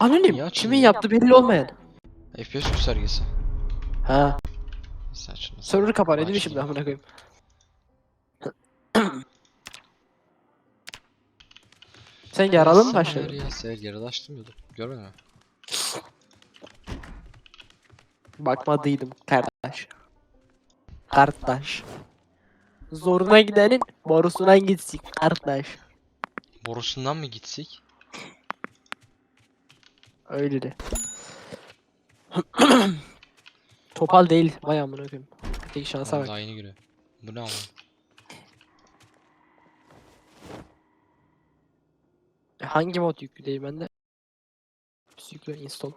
Anonim. Açılmıyor? Kimin yaptı belli olmayan. FPS göstergesi. Ha. Saçma. Server mi Açıldı. şimdi amına koyayım? Sen yaralı mı başladın? Ya sever yaralı açtım ya. Görmedin mi? Bakmadıydım kardeş. Kardeş. Zoruna gidenin borusuna gitsin kardeş. Borusundan mı gitsek? Öyle de. Topal değil. Vay amına koyayım. Tek şansa bak. daha yeni giriyor. Bu ne ama? E, Hangi mod yüklü değil bende? Yüklü install.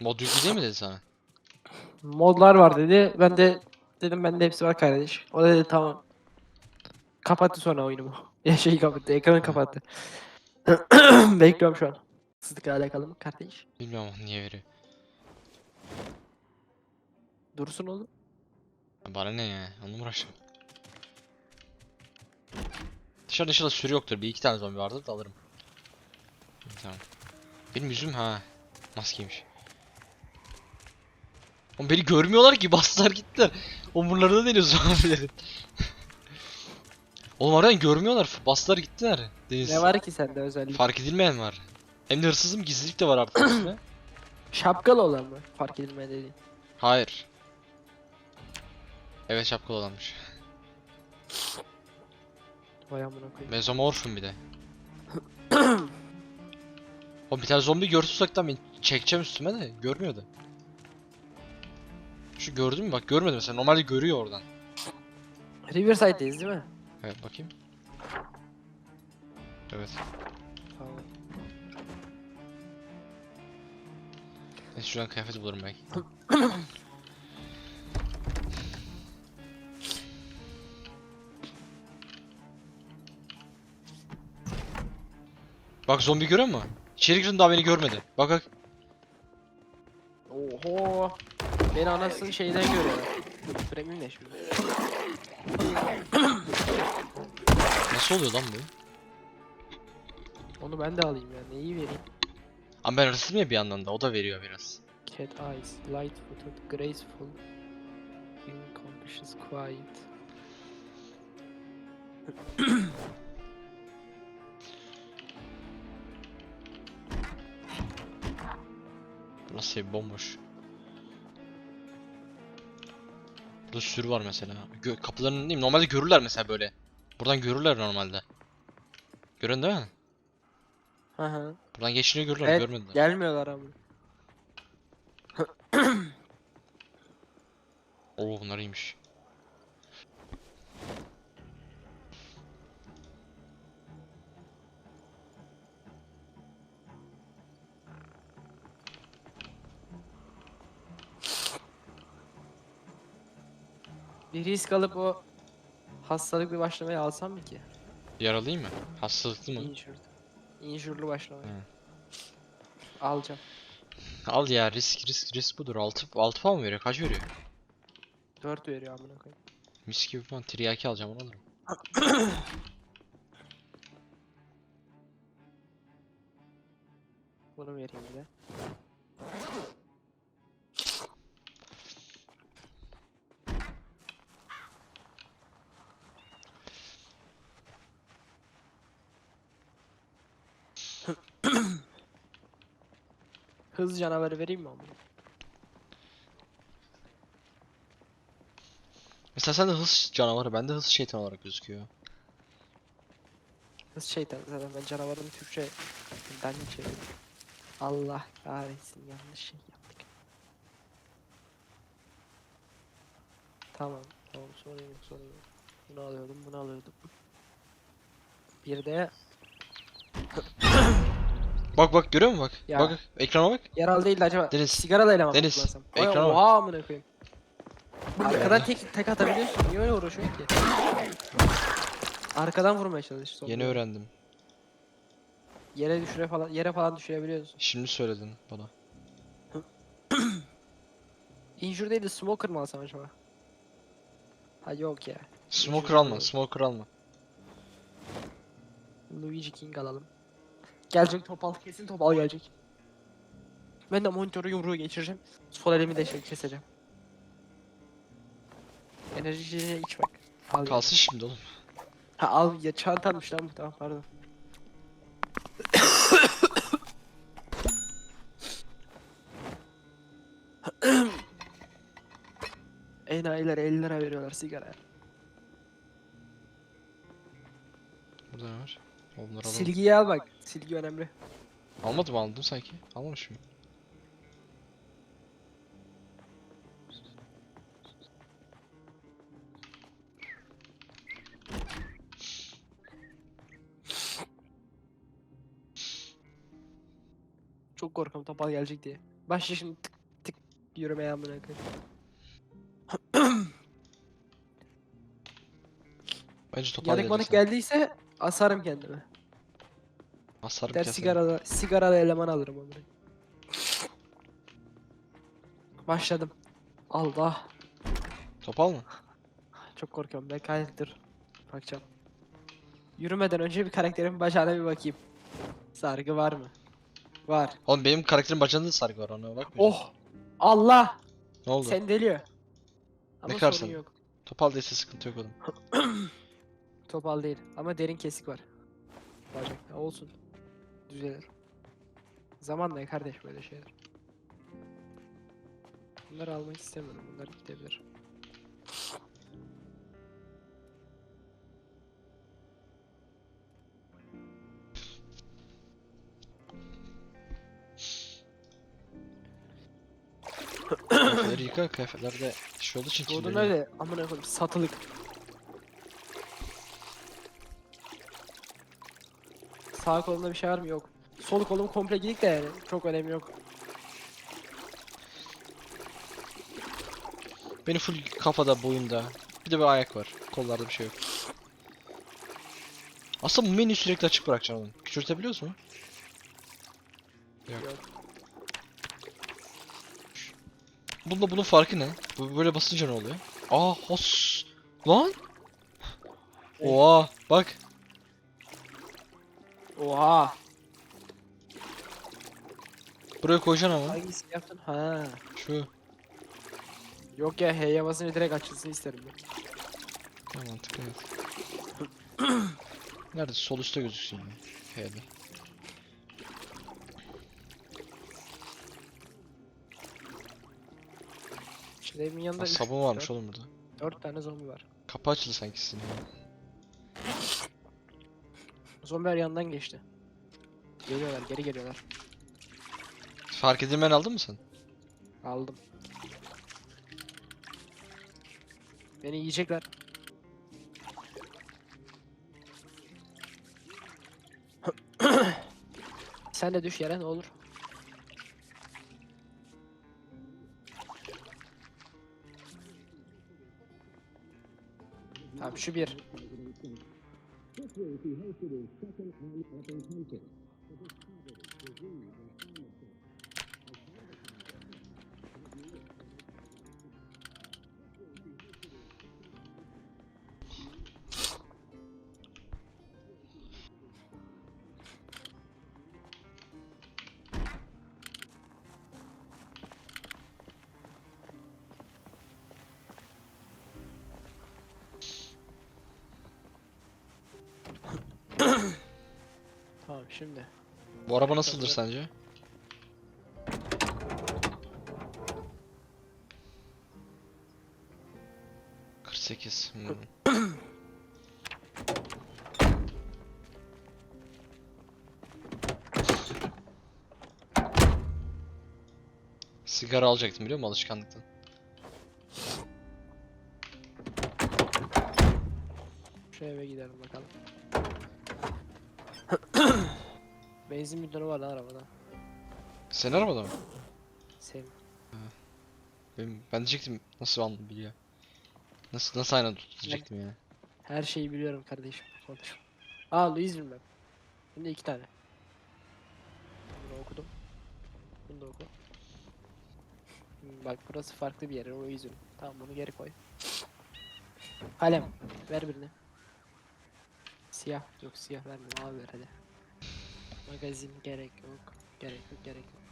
Mod yüklü değil mi dedi sana? Modlar var dedi. Ben de dedim bende hepsi var kardeş. O da dedi tamam. Kapattı sonra oyunumu. Ya şeyi kapattı, ekranı kapattı. Bekliyorum şu an. Sızlıkla alakalı mı kardeş? Bilmiyorum niye veriyor. Dursun oğlum. Bana ne ya? Onunla mı uğraşacağım? Dışarıda sürü yoktur. Bir iki tane zombi vardır da alırım. Tamam. Benim yüzüm ha. Maskeymiş. Oğlum beni görmüyorlar ki bastılar gittiler. Omurlarına deniyor zombilerin. Oğlum harbiden görmüyorlar. Bastılar gittiler. Deniz. Ne var ki sende özellik? Fark edilmeyen var. Hem de hırsızım gizlilik de var artık üstüne. Şapkalı olan mı? Fark edilme dediğin. Hayır. Evet şapkalı olanmış. Vay amına koyayım. Mezomorfum bir de. o bir tane zombi gördü uzaktan beni çekeceğim üstüme de görmüyordu. Şu gördün mü bak görmedi mesela normalde görüyor oradan. Riverside'deyiz değil mi? Evet bakayım. Evet. Tamam. Neyse şuradan kıyafet bulurum belki. Bak zombi görüyor musun? İçeri girdim daha beni görmedi. Bak bak. Oho. Beni anasının şeyden görüyorlar. Premium ne şimdi? Nasıl oluyor lan bu? Onu ben de alayım ya. Neyi vereyim? Ama ben hırsızım ya bir yandan da o da veriyor biraz. Cat eyes, light footed, graceful, inconscious, quiet. Ev bomboş. Burada sürü var mesela. Gö kapıların değil mi? Normalde görürler mesela böyle. Buradan görürler normalde. Görün değil mi? Hı hı. Buradan geçince görürler, Evet, görmediler. gelmiyorlar ama. Oo bunlar iyiymiş. Bir risk alıp o hastalıklı başlamayı alsam mı ki? Yaralıyım mı? Hastalıklı mı? Injured. Injured'lu başlamayı. Hı. Alacağım. Al ya risk risk risk budur. 6 6 falan mı veriyor? Kaç veriyor? 4 veriyor amına koyayım. Mis gibi falan tiryaki alacağım onu alırım. Bunu vereyim bir de. Hız canavarı vereyim mi amına? Mesela sen de hız canavarı, bende hız şeytan olarak gözüküyor. Hız şeytan zaten ben canavarın Türkçe ben çevirdim? Allah kahretsin yanlış şey yaptık. Tamam tamam sorun yok sorun yok. Bunu alıyordum bunu alıyordum. Bir de Bak bak görüyor musun bak? Ya. Bak ekrana bak. yaralı değil de acaba Deniz, sigara da mı Deniz, kullansam? ekrana Ekrana bak. Oha amına koyayım. Arkadan tek tek atabiliyorsun. Niye öyle uğraşıyorsun ki? Arkadan vurmaya çalış. sonra. Yeni öğrendim. Yere düşüre falan yere falan düşürebiliyorsun. Şimdi söyledin bana. Injure değil de smoker mı alsam acaba? Ha yok ya. Smoker alma, smoker alma. Luigi King alalım. Gelecek topal. Kesin topal gelecek. Ben de monitörü yumruğu geçireceğim. Sol elimi de şey keseceğim. Enerji içeceği iç bak. Al. Kalsın şimdi oğlum. Ha al ya çantanmış lan bu tamam pardon. Enayiler 50 lira veriyorlar sigara. Burada ne var? Onları alalım. Silgiyi al bak. Silgi önemli. Almadım aldım sanki. Almamış mı? Çok korkuyorum topal gelecek diye. Başla şimdi tık tık yürümeye amına koyayım. Bence topal Yanık geldiyse asarım kendimi. Asarım Der keserim. sigaralı, sigaralı eleman alırım amına. Başladım. Allah. Topal mı? Çok korkuyorum. Ben kaydettir. Bakacağım. Yürümeden önce bir karakterimin bacağına bir bakayım. Sargı var mı? Var. Oğlum benim karakterin bacağında da sargı var ona bakmayacağım. Oh! Allah! Ne oldu? Sen deliyor. Ama sorun sen- yok. Topal değilse sıkıntı yok oğlum. Topal değil ama derin kesik var. Bacakta olsun. Düzelir. Zamanla ya kardeş böyle şeyler. Bunları almak istemiyorum. Bunlar gidebilir. Kıyafetleri yıka kıyafetlerde şey olduğu için kirleniyor. öyle amına koyayım satılık. Sağ kolumda bir şey var mı? Yok. Sol kolum komple gidik de yani. Çok önemi yok. Benim full kafada boyunda. Bir de bir ayak var. Kollarda bir şey yok. Aslında bu menüyü sürekli açık bırakacağım oğlum. Küçültebiliyoruz mu? Yok. Yok. Bunda bunun farkı ne? Bu böyle basınca ne oluyor? Aa hos. Lan. Oha bak. Oha! Buraya koyacaksın ama. Hangisini yaptın? Ha. Şu. Yok ya H'ye basınca direkt açılsın isterim ben. Tamam mantıklı evet. Nerede? Sol üstte gözüksün ya. H'de. Şileğimin yanında Aa, üç, sabun varmış dört, oğlum burada. dört tane zombi var. Kapı açıldı sanki sizin ya. Zombiler yandan geçti. Geliyorlar, geri geliyorlar. Fark edilmen aldın mı sen? Aldım. Beni yiyecekler. Sen de düş yere ne olur. Tamam şu bir. considered second and apple hunting. For this poverty, disease, and Tamam şimdi. Bu araba nasıldır sence? Sekiz. Hmm. Sigara alacaktım biliyor musun alışkanlıktan. Şu eve gidelim bakalım. Benzin bidonu var lan arabada. Senin arabada mı? Senin. Benim, ben diyecektim nasıl anladım biliyor. Nasıl nasıl aynen diyecektim yani. Her şeyi biliyorum kardeşim. Konuş. Aa Louis bilmem. Şimdi iki tane. Bunu okudum. Bunu da oku. Hmm, Bak burası farklı bir yer. O yüzden. Tamam bunu geri koy. Kalem. Ver birini. Siyah yok siyah verme mavi ver hadi. Magazin gerek yok. Gerek yok gerek yok.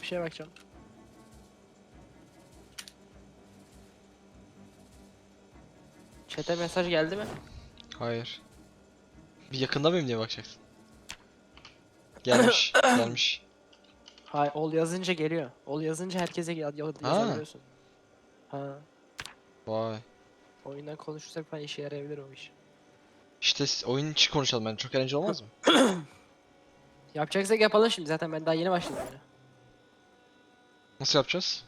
Bir şeye bakacağım. Chat'e mesaj geldi mi? Hayır. Bir yakında mıyım diye bakacaksın. Gelmiş. gelmiş. Hayır, ol yazınca geliyor. Ol yazınca herkese ya- ya- yazabiliyorsun. Ha. Vay. Oyundan konuşursak falan işe yarayabilir o iş. İşte s- oyun içi konuşalım ben. Çok eğlenceli olmaz mı? Yapacaksak yapalım şimdi zaten ben daha yeni başladım yani. Nasıl yapacağız?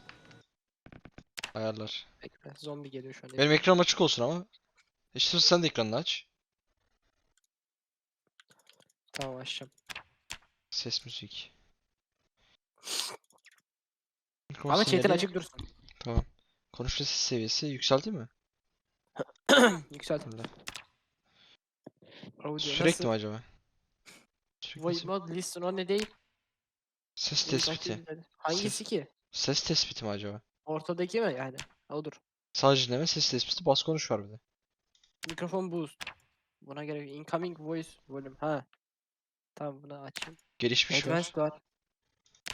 Ayarlar. Bekle, zombi geliyor şu an. Benim ekranım açık olsun ama. İşte sen de ekranını aç. Tamam açacağım. Ses müzik. Ama chat'in Sinyali- açık dursun. Tamam. Konuşma ses seviyesi yükseldi mi? Yükselt. Öyle. Audio Sürekli mi acaba? Sürekli Voice mode listen o ne değil? Ses tespiti. Hangisi ki? Ses tespiti mi acaba? Ortadaki mi yani? Odur. Sadece dinleme ses tespiti bas konuş var bir de. Mikrofon boost. Buna gerek. Incoming voice volume. Ha. Tamam bunu açayım. Gelişmiş var. Advanced var.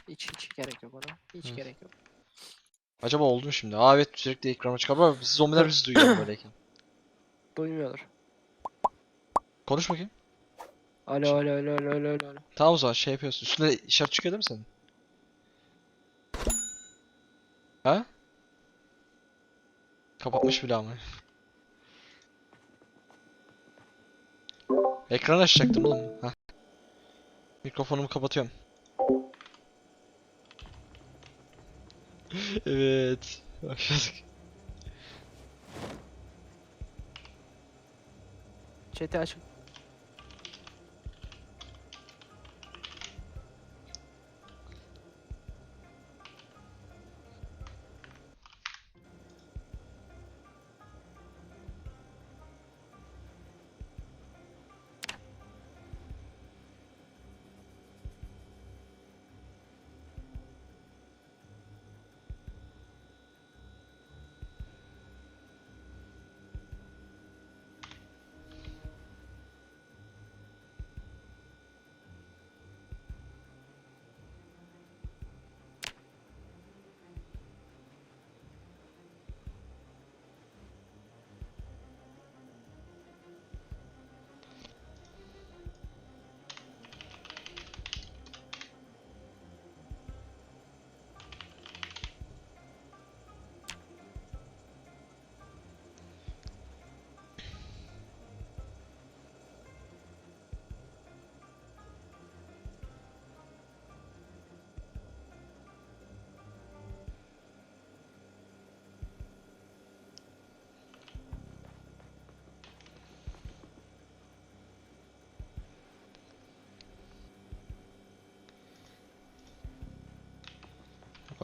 Hiç hiç gerek yok ona. Hiç Hı. gerek yok. Acaba oldu mu şimdi? Aa evet sürekli ekrana çıkar ama biz zombiler bizi duyuyor böyleyken. Duymuyorlar. Konuş bakayım. Alo alo alo alo alo alo. alo. Tamam o zaman şey yapıyorsun. Üstünde işaret çıkıyor değil mi senin? Ha? Kapatmış bile ama. Ekran açacaktım oğlum. Hah. Mikrofonumu kapatıyorum. evet. Başladık. Chat'i açın.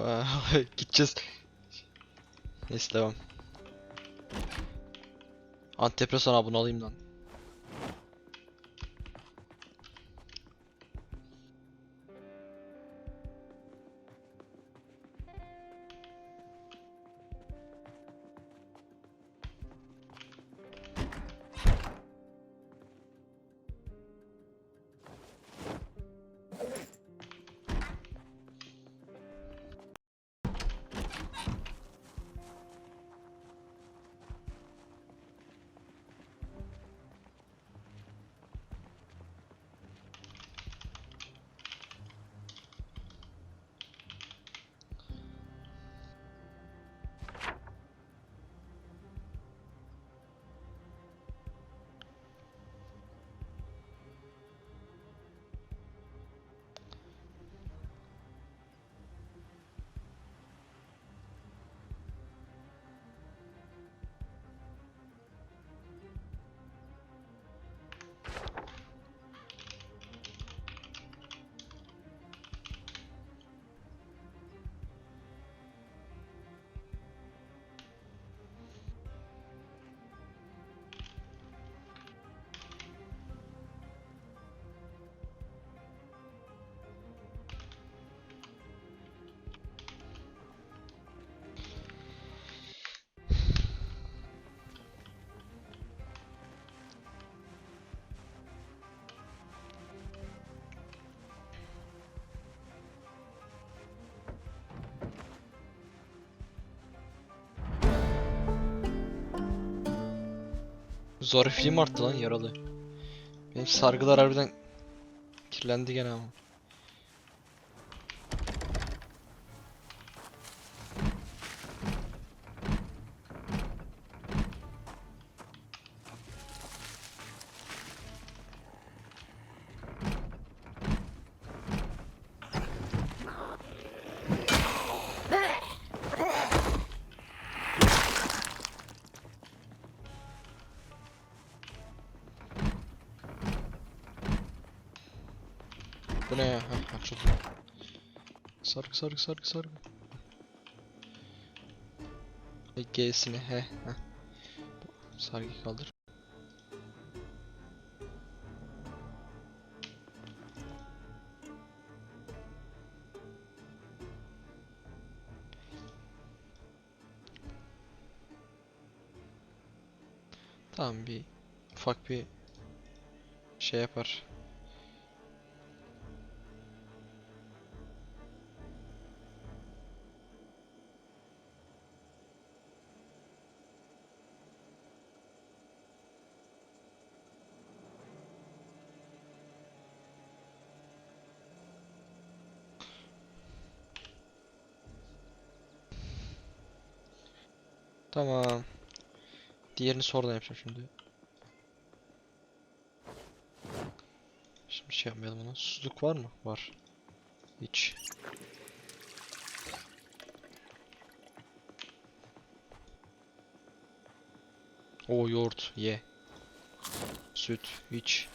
Gideceğiz. Neyse devam. Antidepresan abone alayım lan. Zarifliğim arttı lan yaralı. Benim sargılar harbiden kirlendi gene ama. Heh, açıldı. Sargı sargı sargı sargı. E, G'sini he. Heh. Sargı kaldır. Tamam bir ufak bir şey yapar. Tamam. Diğerini sonradan yapacağım şimdi. Şimdi şey yapmayalım ona. Susuzluk var mı? Var. Hiç. O yoğurt ye. Süt iç.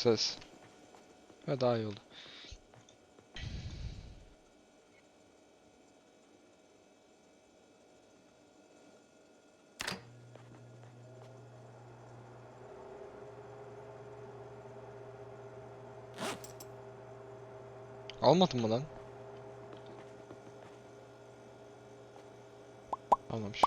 Ses. Ha daha iyi oldu. Almadın mı lan? Almamış.